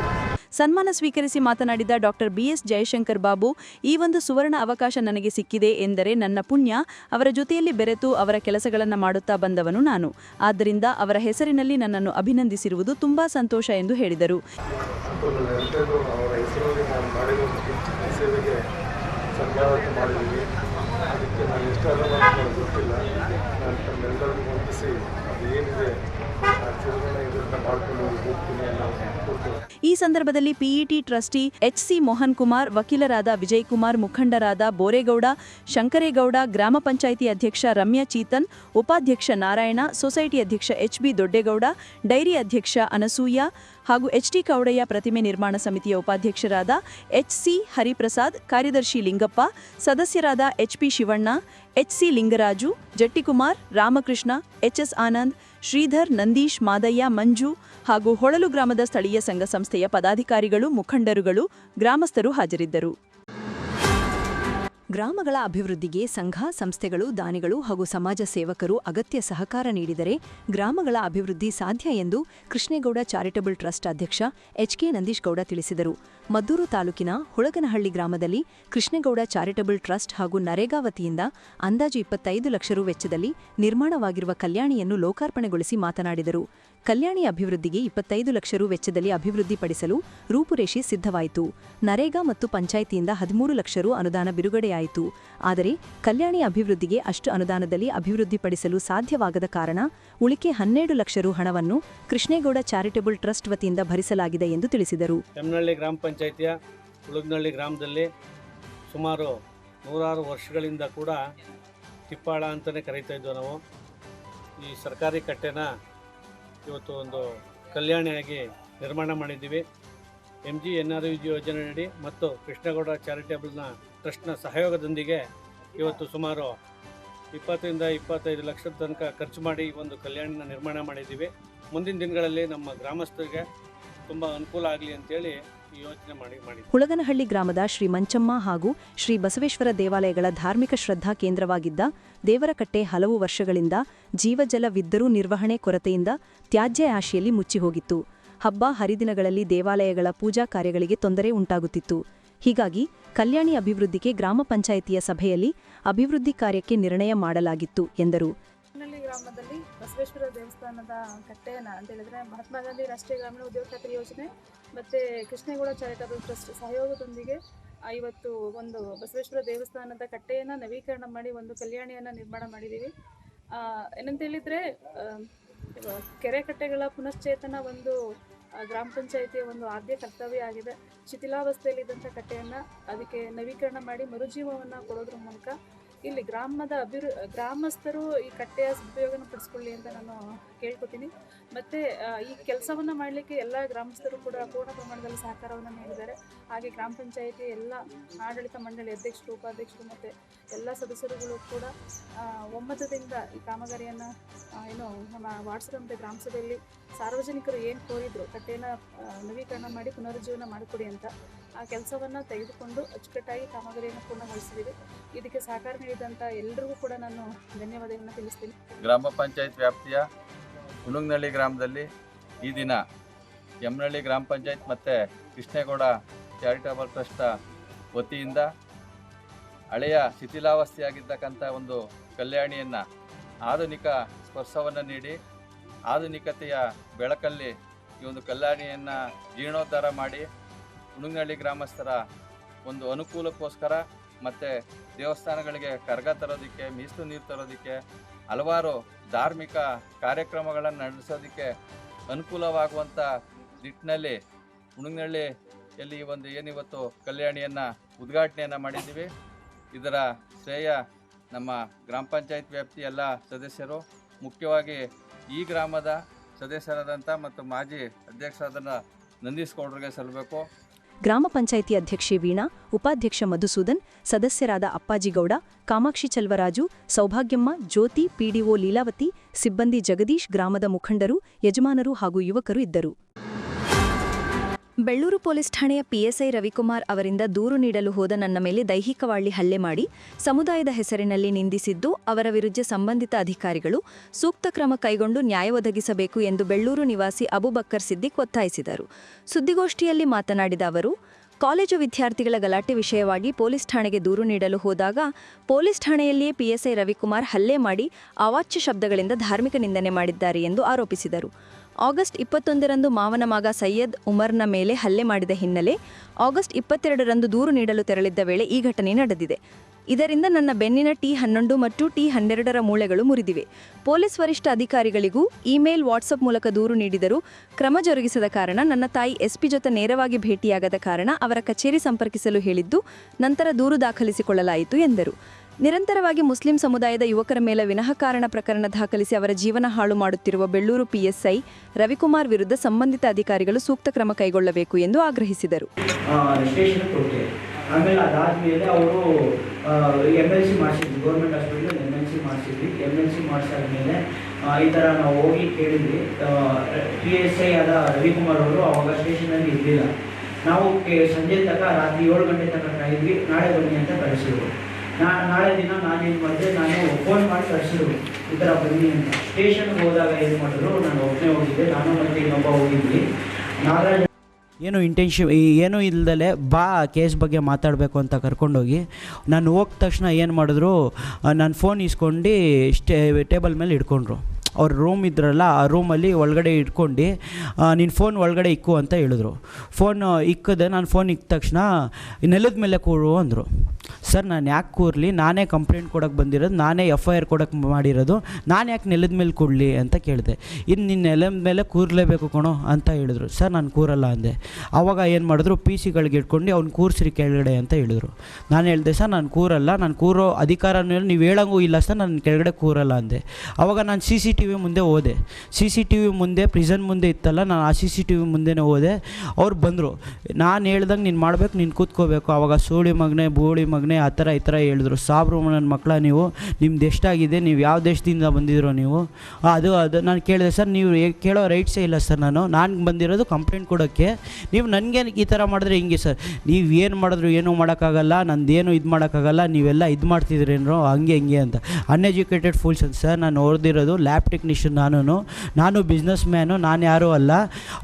ಸನ್ಮಾನ ಸ್ವೀಕರಿಸಿ ಮಾತನಾಡಿದ ಡಾಕ್ಟರ್ ಬಿಎಸ್ ಜಯಶಂಕರ್ ಬಾಬು ಈ ಒಂದು ಸುವರ್ಣ ಅವಕಾಶ ನನಗೆ ಸಿಕ್ಕಿದೆ ಎಂದರೆ ನನ್ನ ಪುಣ್ಯ. ಅವರ ಜೊತೆಯಲ್ಲಿ ಬೆರೆತು ಅವರ ಕೆಲಸಗಳನ್ನು ಮಾಡುತ್ತಾ ಬಂದವನು ನಾನು. ಆದ್ದರಿಂದ ಅವರ ಹೆಸರಿನಲ್ಲಿ ನನ್ನನ್ನು ಅಭಿನಂದಿಸಿರುವುದು ತುಂಬಾ ಸಂತೋಷ ಎಂದು ಹೇಳಿದರು. ಸನ್ಮಾನ ಮಾಡಿದ್ದೀವಿ. ಅದಕ್ಕೆ ನಾನು ಎಷ್ಟೆಲ್ಲ ನನಗೆ ಗೊತ್ತಿಲ್ಲ ನಾನು ತಮ್ಮೆಲ್ಲರಿಗೂ ಹೊಂದಿಸಿ ಅದು ಏನಿದೆ ಆ ತಿರುಗಣ ಇದರಿಂದ ಮಾಡ್ಕೊಂಡು ಹೋಗ್ತೀನಿ ಅನ್ನೋ ಕೊಟ್ಟು ಈ ಸಂದರ್ಭದಲ್ಲಿ PET trustee HC Mohan Kumar ವಕೀಲರಾದ ವಿಜಯ್ ಕುಮಾರ್ ಮುಖಂಡರಾದ ಬೋರೇಗೌಡ ಶಂಕರೇಗೌಡ ಗ್ರಾಮ ಪಂಚಾಯಿತಿ ಅಧ್ಯಕ್ಷ ರಮ್ಯಾ ಚೀತನ್, ಉಪಾಧ್ಯಕ್ಷ ನಾರಾಯಣ, ಸೊಸೈಟಿ ಅಧ್ಯಕ್ಷ ಎಚ್ ಬಿ ದೊಡ್ಡೇಗೌಡ, ಡೈರಿ ಅಧ್ಯಕ್ಷ ಅನಸೂಯ ಹಾಗೂ ಎಚ್ ಟಿ ಕೌಡಯ್ಯ ಪ್ರತಿಮೆ ನಿರ್ಮಾಣ ಸಮಿತಿಯ ಉಪಾಧ್ಯಕ್ಷರಾದ ಎಚ್ ಸಿ ಹರಿಪ್ರಸಾದ್, ಕಾರ್ಯದರ್ಶಿ ಲಿಂಗಪ್ಪ, ಸದಸ್ಯರಾದ H P Shivanna H C Lingaraju, Jattikumar, Ramakrishna H S Anand Sridhar Nandish Madaiah Manju ಹಾಗೂ ಹೊಳಲು ಗ್ರಾಮದ ಸ್ಥಳೀಯ ಸಂಘ ಸಂಸ್ಥೆಯ ಪದಾಧಿಕಾರಿಗಳು ಮುಖಂಡರುಗಳು ಗ್ರಾಮಸ್ಥರು ಹಾಜರಿದ್ದರು. ಗ್ರಾಮಗಳ ಅಭಿವೃದ್ಧಿಗೆ ಸಂಘ, ಸಂಸ್ಥೆಗಳು, ದಾನಿಗಳು ಹಾಗೂ ಸಮಾಜ ಸೇವಕರು ಅಗತ್ಯ ಸಹಕಾರ ನೀಡಿದರೆ ಗ್ರಾಮಗಳ ಅಭಿವೃದ್ಧಿ ಸಾಧ್ಯ ಎಂದು ಕೃಷ್ಣೇಗೌಡ ಚಾರಿಟಬಲ್ ಟ್ರಸ್ಟ್ ಅಧ್ಯಕ್ಷ ಎಚ್ಕೆ ನಂದೀಶ್ ಗೌಡ ತಿಳಿಸಿದರು. ಮದ್ದೂರು ತಾಲೂಕಿನ ಹುಳಗನಹಳ್ಳಿ ಗ್ರಾಮದಲ್ಲಿ ಕೃಷ್ಣೇಗೌಡ ಚಾರಿಟಬಲ್ ಟ್ರಸ್ಟ್ ಹಾಗೂ ನರೇಗಾ ವತಿಯಿಂದ ಅಂದಾಜು ಇಪ್ಪತ್ತೈದು ಲಕ್ಷ ರು ವೆಚ್ಚದಲ್ಲಿ ನಿರ್ಮಾಣವಾಗಿರುವ ಕಲ್ಯಾಣಿಯನ್ನು ಲೋಕಾರ್ಪಣೆಗೊಳಿಸಿ ಮಾತನಾಡಿದರು. ಕಲ್ಯಾಣಿ ಅಭಿವೃದ್ಧಿಗೆ ಇಪ್ಪತ್ತೈದು ಲಕ್ಷ ರು ವೆಚ್ಚದಲ್ಲಿ ಅಭಿವೃದ್ಧಿಪಡಿಸಲು ರೂಪುರೇಷೆ ಸಿದ್ಧವಾಯಿತು. ನರೇಗಾ ಮತ್ತು ಪಂಚಾಯಿತಿಯಿಂದ ಹದಿಮೂರು ಲಕ್ಷ ರು ಅನುದಾನ ಬಿಡುಗಡೆಯಾಯಿತು. ಆದರೆ ಕಲ್ಯಾಣಿ ಅಭಿವೃದ್ಧಿಗೆ ಅಷ್ಟು ಅನುದಾನದಲ್ಲಿ ಅಭಿವೃದ್ಧಿಪಡಿಸಲು ಸಾಧ್ಯವಾಗದ ಕಾರಣ ಉಳಿಕೆ ಹನ್ನೆರಡು ಲಕ್ಷ ರು ಹಣವನ್ನು ಕೃಷ್ಣೇಗೌಡ ಚಾರಿಟೇಬಲ್ ಟ್ರಸ್ಟ್ ವತಿಯಿಂದ ಭರಿಸಲಾಗಿದೆ ಎಂದು ತಿಳಿಸಿದರು. ಕೆಮ್ಮನಹಳ್ಳಿ ಗ್ರಾಮ ಪಂಚಾಯಿತಿಯ ಉಳುಗ್ನಹಳ್ಳಿ ಗ್ರಾಮದಲ್ಲಿ ಸುಮಾರು ನೂರಾರು ವರ್ಷಗಳಿಂದ ಕೂಡ ತಿಪ್ಪಾಳ ಅಂತಲೇ ಕರೀತಾ ಇದ್ವು ನಾವು. ಈ ಸರ್ಕಾರಿ ಕಟ್ಟೆನ ಇವತ್ತು ಒಂದು ಕಲ್ಯಾಣಿಯಾಗಿ ನಿರ್ಮಾಣ ಮಾಡಿದ್ದೀವಿ. M G N R U ಯೋಜನೆಯಡಿ ಮತ್ತು ಕೃಷ್ಣಗೌಡ ಚಾರಿಟೇಬಲ್ನ ಟ್ರಸ್ಟ್ನ ಸಹಯೋಗದೊಂದಿಗೆ ಇವತ್ತು ಸುಮಾರು ಇಪ್ಪತ್ತರಿಂದ ಇಪ್ಪತ್ತೈದು ಲಕ್ಷದ ತನಕ ಖರ್ಚು ಮಾಡಿ ಒಂದು ಕಲ್ಯಾಣಿನ ನಿರ್ಮಾಣ ಮಾಡಿದ್ದೀವಿ. ಮುಂದಿನ ದಿನಗಳಲ್ಲಿ ನಮ್ಮ ಗ್ರಾಮಸ್ಥರಿಗೆ ತುಂಬ ಅನುಕೂಲ ಆಗಲಿ ಅಂತೇಳಿ ಹುಳಗನಹಳ್ಳಿ ಗ್ರಾಮದ ಶ್ರೀ ಮಂಚಮ್ಮ ಹಾಗೂ ಶ್ರೀ ಬಸವೇಶ್ವರ ದೇವಾಲಯಗಳ ಧಾರ್ಮಿಕ ಶ್ರದ್ಧಾ ಕೇಂದ್ರವಾಗಿದ್ದ ದೇವರಕಟ್ಟೆ ಹಲವು ವರ್ಷಗಳಿಂದ ಜೀವಜಲವಿದ್ದರೂ ನಿರ್ವಹಣೆ ಕೊರತೆಯಿಂದ ತ್ಯಾಜ್ಯ ಆಶೆಯಲ್ಲಿ ಮುಚ್ಚಿಹೋಗಿತ್ತು. ಹಬ್ಬ ಹರಿದಿನಗಳಲ್ಲಿ ದೇವಾಲಯಗಳ ಪೂಜಾ ಕಾರ್ಯಗಳಿಗೆ ತೊಂದರೆ ಉಂಟಾಗುತ್ತಿತ್ತು. ಹೀಗಾಗಿ ಕಲ್ಯಾಣಿ ಅಭಿವೃದ್ಧಿಗೆ ಗ್ರಾಮ ಪಂಚಾಯಿತಿಯ ಸಭೆಯಲ್ಲಿ ಅಭಿವೃದ್ಧಿ ಕಾರ್ಯಕ್ಕೆ ನಿರ್ಣಯ ಮಾಡಲಾಗಿತ್ತು, ಎಂದರು. ಗ್ರಾಮದಲ್ಲಿ ಬಸವೇಶ್ವರ ದೇವಸ್ಥಾನದ ಕಟ್ಟೆಯನ್ನ ಅಂತ ಹೇಳಿದ್ರೆ ಮಹಾತ್ಮ ಗಾಂಧಿ ರಾಷ್ಟ್ರೀಯ ಗ್ರಾಮೀಣ ಉದ್ಯೋಗ ಖಾತ್ರಿ ಯೋಜನೆ ಮತ್ತೆ ಕೃಷ್ಣೇಗೌಡ ಚಾರಿಟಬಲ್ ಟ್ರಸ್ಟ್ ಸಹಯೋಗದೊಂದಿಗೆ ಇವತ್ತು ಒಂದು ಬಸವೇಶ್ವರ ದೇವಸ್ಥಾನದ ಕಟ್ಟೆಯನ್ನ ನವೀಕರಣ ಮಾಡಿ ಒಂದು ಕಲ್ಯಾಣಿಯನ್ನ ನಿರ್ಮಾಣ ಮಾಡಿದ್ದೀವಿ ಏನಂತ ಹೇಳಿದ್ರೆ ಕೆರೆ ಕಟ್ಟೆಗಳ ಪುನಶ್ಚೇತನ ಒಂದು ಗ್ರಾಮ ಪಂಚಾಯಿತಿಯ ಒಂದು ಆದ್ಯ ಕರ್ತವ್ಯ ಆಗಿದೆ. ಶಿಥಿಲಾವಸ್ಥೆಯಲ್ಲಿದ್ದಂಥ ಕಟ್ಟೆಯನ್ನು ಅದಕ್ಕೆ ನವೀಕರಣ ಮಾಡಿ ಮರುಜೀವವನ್ನು ಕೊಡೋದ್ರ ಮೂಲಕ ಇಲ್ಲಿ ಗ್ರಾಮದ ಅಭಿವೃ, ಗ್ರಾಮಸ್ಥರು ಈ ಕಟ್ಟೆಯ ಸದುಪಯೋಗನ ಪಡಿಸ್ಕೊಳ್ಳಿ ಅಂತ ನಾನು ಕೇಳ್ಕೊತೀನಿ. ಮತ್ತು ಈ ಕೆಲಸವನ್ನು ಮಾಡಲಿಕ್ಕೆ ಎಲ್ಲ ಗ್ರಾಮಸ್ಥರು ಕೂಡ ಪೂರ್ಣ ಪ್ರಮಾಣದಲ್ಲಿ ಸಹಕಾರವನ್ನು ನೀಡಿದ್ದಾರೆ. ಹಾಗೆ ಗ್ರಾಮ ಪಂಚಾಯಿತಿ ಎಲ್ಲ ಆಡಳಿತ ಮಂಡಳಿ ಅಧ್ಯಕ್ಷರು, ಉಪಾಧ್ಯಕ್ಷರು ಮತ್ತು ಎಲ್ಲ ಸದಸ್ಯರುಗಳು ಕೂಡ ಒಮ್ಮತದಿಂದ ಈ ಕಾಮಗಾರಿಯನ್ನು ಏನು ನಮ್ಮ ವಾಟ್ಸಪ್ ಗ್ರಾಮ ಸಭೆಯಲ್ಲಿ ಸಾರ್ವಜನಿಕರು ಏನು ಕೋರಿದ್ರು ಕಟ್ಟೆಯನ್ನು ನವೀಕರಣ ಮಾಡಿ ಪುನರುಜ್ಜೀವನ ಮಾಡಿಕೊಡಿ ಅಂತ ಆ ಕೆಲಸವನ್ನು ತೆಗೆದುಕೊಂಡು ಅಚ್ಚುಕಟ್ಟಾಗಿ ಕಾಮಗಾರಿಯನ್ನು ಪೂರ್ಣಗೊಳಿಸಿದ್ದೀವಿ. ಇದಕ್ಕೆ ಸಹಕಾರ ನೀಡಿದಂಥ ಎಲ್ಲರಿಗೂ ಕೂಡ ನಾನು ಧನ್ಯವಾದಗಳನ್ನು ತಿಳಿಸ್ತೀನಿ. ಗ್ರಾಮ ಪಂಚಾಯತ್ ವ್ಯಾಪ್ತಿಯ ಹುಣುಗ್ನಳ್ಳಿ ಗ್ರಾಮದಲ್ಲಿ ಈ ದಿನ ಯಮನಹಳ್ಳಿ ಗ್ರಾಮ ಪಂಚಾಯತ್ ಮತ್ತು ಕೃಷ್ಣೇಗೌಡ ಚಾರಿಟಬಲ್ ಟ್ರಸ್ಟ್ ವತಿಯಿಂದ ಹಳೆಯ ಶಿಥಿಲಾವಸ್ಥೆಯಾಗಿದ್ದಕ್ಕಂಥ ಒಂದು ಕಲ್ಯಾಣಿಯನ್ನು ಆಧುನಿಕ ಸ್ಪರ್ಶವನ್ನು ನೀಡಿ ಆಧುನಿಕತೆಯ ಬೆಳಕಲ್ಲಿ ಈ ಒಂದು ಕಲ್ಯಾಣಿಯನ್ನು ಜೀರ್ಣೋದ್ಧಾರ ಮಾಡಿ ಹುಣುಗ್ನಳ್ಳಿ ಗ್ರಾಮಸ್ಥರ ಒಂದು ಅನುಕೂಲಕ್ಕೋಸ್ಕರ ಮತ್ತು ದೇವಸ್ಥಾನಗಳಿಗೆ ಕರಗ ತರೋದಕ್ಕೆ, ಮೀಸಲು ನೀರು ತರೋದಕ್ಕೆ, ಹಲವಾರು ಧಾರ್ಮಿಕ ಕಾರ್ಯಕ್ರಮಗಳನ್ನು ನಡೆಸೋದಕ್ಕೆ ಅನುಕೂಲವಾಗುವಂಥ ನಿಟ್ಟಿನಲ್ಲಿ ಈ ಒಂದು ಏನಿವತ್ತು ಕಲ್ಯಾಣಿಯನ್ನು, ಉದ್ಘಾಟನೆಯನ್ನು ಮಾಡಿದ್ದೀವಿ. ಇದರ ಶ್ರೇಯ ನಮ್ಮ ಗ್ರಾಮ ಪಂಚಾಯತ್ ವ್ಯಾಪ್ತಿ ಎಲ್ಲ ಸದಸ್ಯರು, ಮುಖ್ಯವಾಗಿ ಈ ಗ್ರಾಮದ ಸದಸ್ಯರಾದಂಥ ಮತ್ತು ಮಾಜಿ ಅಧ್ಯಕ್ಷರಾದ ನಂದೀಶ್ ಗೌಡ್ರಿಗೆ ಸಲ್ಲಬೇಕು ಗ್ರಾಮ ಪಂಚಾಯಿತಿ ಅಧ್ಯಕ್ಷೆ ವೀಣಾ, ಉಪಾಧ್ಯಕ್ಷ ಮಧುಸೂದನ್, ಸದಸ್ಯರಾದ ಅಪ್ಪಾಜಿಗೌಡ ಕಾಮಾಕ್ಷಿ ಚಲ್ವರಾಜು, ಸೌಭಾಗ್ಯಮ್ಮ, ಜ್ಯೋತಿ, ಪಿಡಿಒ ಲೀಲಾವತಿ, ಸಿಬ್ಬಂದಿ ಜಗದೀಶ್ ಗ್ರಾಮದ ಮುಖಂಡರು, ಯಜಮಾನರು ಹಾಗೂ ಯುವಕರು ಇದ್ದರು. ಬೆಳ್ಳೂರು ಪೊಲೀಸ್ ಠಾಣೆಯ ಪಿಎಸ್ಐ ರವಿಕುಮಾರ್ ಅವರಿಂದ ದೂರು ನೀಡಲು ಹೋದ ನನ್ನ ಮೇಲೆ ದೈಹಿಕವಾಳಿ ಹಲ್ಲೆ ಮಾಡಿ ಸಮುದಾಯದ ಹೆಸರಿನಲ್ಲಿ ನಿಂದಿಸಿದ್ದು ಅವರ ವಿರುದ್ಧ ಸಂಬಂಧಿತ ಅಧಿಕಾರಿಗಳು ಸೂಕ್ತ ಕ್ರಮ ಕೈಗೊಂಡು ನ್ಯಾಯ ಒದಗಿಸಬೇಕು ಎಂದು ಬೆಳ್ಳೂರು ನಿವಾಸಿ ಅಬುಬಕ್ಕರ್ ಸಿದ್ದಿಕ್ ಒತ್ತಾಯಿಸಿದರು. ಸುದ್ದಿಗೋಷ್ಠಿಯಲ್ಲಿ ಮಾತನಾಡಿದ ಅವರು, ಕಾಲೇಜು ವಿದ್ಯಾರ್ಥಿಗಳ ಗಲಾಟೆ ವಿಷಯವಾಗಿ ಪೊಲೀಸ್ ಠಾಣೆಗೆ ದೂರು ನೀಡಲು ಹೋದಾಗ ಪೊಲೀಸ್ ಠಾಣೆಯಲ್ಲಿಯೇ ಪಿಎಸ್ಐ ರವಿಕುಮಾರ್ ಹಲ್ಲೆ ಮಾಡಿ ಅವಾಚ್ಯ ಶಬ್ದಗಳಿಂದ ಧಾರ್ಮಿಕ ನಿಂದನೆ ಮಾಡಿದ್ದಾರೆ ಎಂದು ಆರೋಪಿಸಿದರು. ಆಗಸ್ಟ್ ಇಪ್ಪತ್ತೊಂದರಂದು ಮಾವನ ಮಗ ಸೈಯದ್ ಉಮರ್ನ ಮೇಲೆ ಹಲ್ಲೆ ಮಾಡಿದ ಹಿನ್ನೆಲೆ ಆಗಸ್ಟ್ ಇಪ್ಪತ್ತೆರಡರಂದು ದೂರು ನೀಡಲು ತೆರಳಿದ್ದ ವೇಳೆ ಈ ಘಟನೆ ನಡೆದಿದೆ. ಇದರಿಂದ ನನ್ನ ಬೆನ್ನಿನ ಟಿ ಹನ್ನೊಂದು ಮತ್ತು ಟಿ ಹನ್ನೆರಡರ ಮೂಳೆಗಳು ಮುರಿದಿವೆ. ಪೊಲೀಸ್ ವರಿಷ್ಠ ಅಧಿಕಾರಿಗಳಿಗೂ ಇಮೇಲ್, ವಾಟ್ಸಪ್ ಮೂಲಕ ದೂರು ನೀಡಿದರೂ ಕ್ರಮ ಜರುಗಿಸದ ಕಾರಣ ನನ್ನ ತಾಯಿ ಎಸ್ಪಿ ಜೊತೆ ನೇರವಾಗಿ ಭೇಟಿಯಾಗದ ಕಾರಣ ಅವರ ಕಚೇರಿ ಸಂಪರ್ಕಿಸಲು ಹೇಳಿದ್ದು, ನಂತರ ದೂರು ದಾಖಲಿಸಿಕೊಳ್ಳಲಾಯಿತು ಎಂದರು. ನಿರಂತರವಾಗಿ ಮುಸ್ಲಿಂ ಸಮುದಾಯದ ಯುವಕರ ಮೇಲೆ ವಿನಃಕಾರಣ ಪ್ರಕರಣ ದಾಖಲಿಸಿ ಅವರ ಜೀವನ ಹಾಳು ಮಾಡುತ್ತಿರುವ ಬೆಳ್ಳೂರು ಪಿಎಸ್ಐ ರವಿಕುಮಾರ್ ವಿರುದ್ಧ ಸಂಬಂಧಿತ ಅಧಿಕಾರಿಗಳು ಸೂಕ್ತ ಕ್ರಮ ಕೈಗೊಳ್ಳಬೇಕು ಎಂದು ಆಗ್ರಹಿಸಿದರು. ಆಮೇಲೆ ಅದಾದಮೇಲೆ ಅವರು M L C ಮಾಡಿಸಿದ್ವಿ. Government hospital M L C ಮಾಡಿಸಿದ್ವಿ. ಈ ಥರ ನಾವು ಹೋಗಿ ಕೇಳಿದ್ವಿ. ಪಿ ಎಸ್ ಐ ಆದ ರವಿಕುಮಾರ್ ಅವರು ಅವಾಗ ಸ್ಟೇಷನಲ್ಲಿ ಇರಲಿಲ್ಲ. ನಾವು ಸಂಜೆ ತನಕ ರಾತ್ರಿ ಏಳು ಗಂಟೆ ತನಕ ಕಾಯಿದ್ವಿ ನಾಳೆ ಬನ್ನಿ ಅಂತ ಕಳಿಸಿದ್ರು. ನಾ, ನಾಳೆ ದಿನ ನಾನೇನು ಮಾಡಿದೆ, ನಾನು ಫೋನ್ ಮಾಡಿ ಕಳಿಸಿದ್ರು ಈ ಥರ ಬನ್ನಿ ಅಂತ. ಸ್ಟೇಷನ್ಗೆ ಹೋದಾಗ ಏನು ಮಾಡಿದ್ರು, ನಾನು ಒಬ್ಬನೇ ಹೋಗಿದ್ದೆ. ನಾನು ಮತ್ತೆ ಇನ್ನೊಬ್ಬ ಹೋಗಿದ್ವಿ. ನಾಗರಾಜ್ ಏನು ಇಂಟೆನ್ಷನ್ ಏನೂ ಇಲ್ಲದಲೆ ಬಾ ಕೇಸ್ ಬಗ್ಗೆ ಮಾತಾಡಬೇಕು ಅಂತ ಕರ್ಕೊಂಡೋಗಿ. ನಾನು ಹೋದ ತಕ್ಷಣ ಏನು ಮಾಡಿದ್ರು ನಾನು ಫೋನ್ ಇಸ್ಕೊಂಡು ಸ್ಟೇ ಟೇಬಲ್ ಮೇಲೆ ಇಟ್ಕೊಂಡ್ರು. ಅವ್ರ ರೂಮ್ ಇದ್ರಲ್ಲ, ಆ ರೂಮಲ್ಲಿ ಒಳಗಡೆ ಇಟ್ಕೊಂಡು ನಿನ್ನ ಫೋನ್ ಒಳಗಡೆ ಇಕ್ಕು ಅಂತ ಹೇಳಿದ್ರು. ಫೋನ್ ಇಕ್ಕದೆ ನಾನು ಫೋನ್ ಇಕ್ಕ ತಕ್ಷಣ, ನೆಲದ ಮೇಲೆ ಕೂರು ಅಂದರು. ಸರ್, ನಾನು ಯಾಕೆ ಕೂರಲಿ? ನಾನೇ ಕಂಪ್ಲೇಂಟ್ ಕೊಡೋಕ್ಕೆ ಬಂದಿರೋದು, ನಾನೇ ಎಫ್ ಐ ಆರ್ ಕೊಡೋಕ್ಕೆ ಮಾಡಿರೋದು, ನಾನು ಯಾಕೆ ನೆಲದ ಮೇಲೆ ಕೂಡಲಿ ಅಂತ ಕೇಳಿದೆ. ಇನ್ನು ನಿನ್ನ ನೆಲದ ಮೇಲೆ ಕೂರಲೇಬೇಕು ಕಣೋ ಅಂತ ಹೇಳಿದ್ರು. ಸರ್, ನಾನು ಕೂರಲ್ಲ ಅಂದೆ. ಆವಾಗ ಏನು ಮಾಡಿದ್ರು ಪಿ ಸಿಗಳಿಗೆ ಇಟ್ಕೊಂಡು, ಅವ್ನು ಕೂರಿಸ್ರಿ ಕೆಳಗಡೆ ಅಂತ ಹೇಳಿದ್ರು. ನಾನು ಹೇಳಿದೆ, ಸರ್, ನಾನು ಕೂರಲ್ಲ, ನಾನು ಕೂರೋ ಅಧಿಕಾರ ನೀವು ಹೇಳೋಂಗೂ ಇಲ್ಲ, ಸರ್, ನಾನು ಕೆಳಗಡೆ ಕೂರಲ್ಲ ಅಂದೆ. ಆವಾಗ ನಾನು ಸಿ ಸಿ ಟಿ ವಿ ಮುಂದೆ ಹೋದೆ. ಸಿ ಸಿ ಟಿ ವಿ ಮುಂದೆ ಪ್ರಿಸನ್ ಮುಂದೆ ಇತ್ತಲ್ಲ, ನಾನು ಆ ಸಿ ಸಿ ಟಿ ವಿ ಮುಂದೆನೇ ಹೋದೆ. ಅವ್ರು ಬಂದರು. ನಾನು ಹೇಳ್ದಂಗೆ ನೀನು ಮಾಡಬೇಕು, ನೀನು ಕೂತ್ಕೋಬೇಕು. ಆವಾಗ ಸೂಳಿ ಮಗನೇ, ಬೋಳಿ ಮಗನೇ, ಆ ಥರ ಈ ಥರ ಹೇಳಿದ್ರು. ಸಾಬ್ರು ನನ್ನ ಮಕ್ಕಳ ನೀವು, ನಿಮ್ದು ಎಷ್ಟಾಗಿದೆ ನೀವು ಯಾವ ದೇಶದಿಂದ ಬಂದಿದ್ರು ನೀವು? ಅದು ಅದು, ನಾನು ಕೇಳಿದೆ, ಸರ್, ನೀವು ಕೇಳೋ ರೈಟ್ಸೇ ಇಲ್ಲ, ಸರ್, ನಾನು. ನಾನು ಬಂದಿರೋದು ಕಂಪ್ಲೇಂಟ್ ಕೊಡೋಕ್ಕೆ. ನೀವು ನನಗೆ ಈ ಥರ ಮಾಡಿದ್ರೆ ಹಿಂಗೆ, ಸರ್? ನೀವು ಏನು ಮಾಡಿದ್ರು, ಏನೂ ಮಾಡೋಕ್ಕಾಗಲ್ಲ. ನಂದೇನು ಇದು ಮಾಡೋಕ್ಕಾಗಲ್ಲ. ನೀವೆಲ್ಲ ಇದು ಮಾಡ್ತಿದ್ರೇನೋ ಹಂಗೆ, ಹಿಂಗೆ ಅಂತ. ಅನ್ಎಜುಕೇಟೆಡ್ ಫುಲ್ಸ್ ಅಂತ. ಸರ್, ನಾನು ಓದಿರೋದು ಲ್ಯಾಬ್ ಟೆಕ್ನಿಷಿಯನ್ ನಾನು ನಾನು ಬಿಸ್ನೆಸ್ ಮ್ಯಾನು ನಾನು ಯಾರೂ ಅಲ್ಲ.